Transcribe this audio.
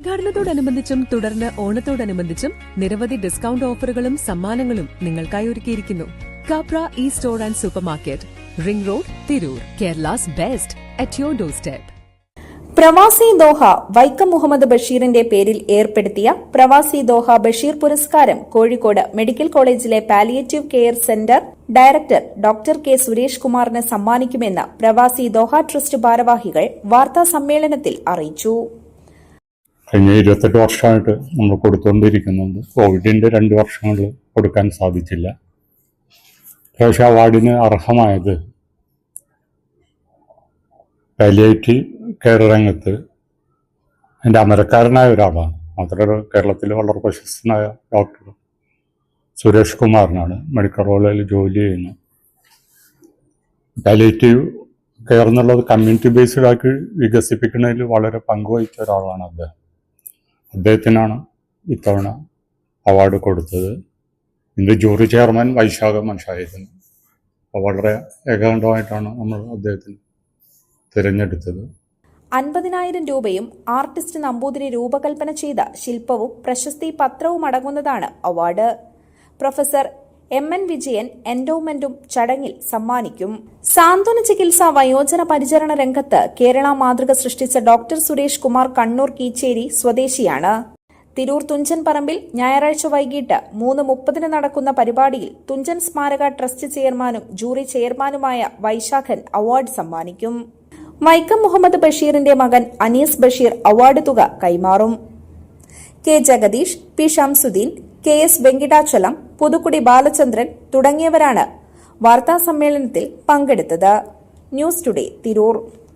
ഉദ്ഘാടനത്തോടനുബന്ധിച്ചും തുടർന്ന് ഓണത്തോടനുബന്ധിച്ചും നിരവധി ഡിസ്കൗണ്ട് ഓഫറുകളും സമ്മാനങ്ങളും നിങ്ങൾക്കായി ഒരുക്കിയിരിക്കുന്നു. Kapra e store and super market ring road Tirur Kerala's best at your door step Pravasi Doha Vaikom Muhammad ബഷീറിന്റെ പേരിൽ ഏർപ്പെടുത്തിയ പ്രവാസി ദോഹ ബഷീർ പുരസ്കാരം കോഴിക്കോട് മെഡിക്കൽ കോളേജിലെ palliative care centre director doctor K Suresh കുമാറിന് സമ്മാനിക്കുമെന്ന് പ്രവാസി ദോഹ ട്രസ്റ്റ് ഭാരവാഹികൾ വാർത്താ സമ്മേളനത്തിൽ അറിയിച്ചു. കഴിഞ്ഞ ഇരുപത്തെട്ട് വർഷമായിട്ട് നമ്മൾ കൊടുത്തുകൊണ്ടിരിക്കുന്നുണ്ട് കോവിഡിന്റെ രണ്ട് വർഷങ്ങളിൽ കൊടുക്കാൻ സാധിച്ചില്ല. പക്ഷേ അവാർഡിന് അർഹമായത് പാലിയേറ്റീവ് കെയർ രംഗത്ത് എന്റെ അമരക്കാരനായ ഒരാളാണ്. മാത്രമല്ല കേരളത്തിലെ വളരെ പ്രശസ്തനായ ഡോക്ടർ സുരേഷ് കുമാറിനാണ് മെഡിക്കൽ കോളേജിൽ ജോലി ചെയ്യുന്നത്. പാലിയേറ്റീവ് കെയർ എന്നുള്ളത് കമ്മ്യൂണിറ്റി ബേസ്ഡ് ആക്കി വികസിപ്പിക്കുന്നതിൽ വളരെ പങ്കുവഹിച്ച ഒരാളാണ് അദ്ദേഹം. അദ്ദേഹത്തിനാണ് ഇത്തവണ അവാർഡ് കൊടുത്തത്. ഇന്ന് ജൂറി ചെയർമാൻ വൈശാഖ മൻഷായിരുന്നു അപ്പോൾ വളരെ ഏകാന്തമായിട്ടാണ് നമ്മൾ അദ്ദേഹത്തിന് തിരഞ്ഞെടുത്തത്. അൻപതിനായിരം രൂപയും ആർട്ടിസ്റ്റ് നമ്പൂതിരി രൂപകൽപ്പന ചെയ്ത ശില്പവും പ്രശസ്തി പത്രവും അടങ്ങുന്നതാണ് award. Professor M N Vijayan എൻഡോമെന്റും ചടങ്ങിൽ സമ്മാനിക്കും. സാന്ത്വന ചികിത്സ വയോജന പരിചരണ രംഗത്ത് കേരള മാതൃക സൃഷ്ടിച്ച ഡോക്ടർ സുരേഷ് കുമാർ കണ്ണൂർ കീച്ചേരി സ്വദേശിയാണ്. തിരൂർ തുഞ്ചൻ പറമ്പിൽ ഞായറാഴ്ച വൈകിട്ട് മൂന്ന് മുപ്പതിന് നടക്കുന്ന പരിപാടിയിൽ തുഞ്ചൻ സ്മാരക ട്രസ്റ്റ് ചെയർമാനും ജൂറി ചെയർമാനുമായ വൈശാഖൻ അവാർഡ് സമ്മാനിക്കും. വൈക്കം മുഹമ്മദ് ബഷീറിന്റെ മകൻ അനീസ് ബഷീർ അവാർഡ് തുക കൈമാറും. K Jagadeesh P Shamsuddin K S Venkitachalam Puthukkudi Balachandran തുടങ്ങിയവരാണ് വാർത്താസമ്മേളനത്തിൽ പങ്കെടുത്തത്. News today Tirur.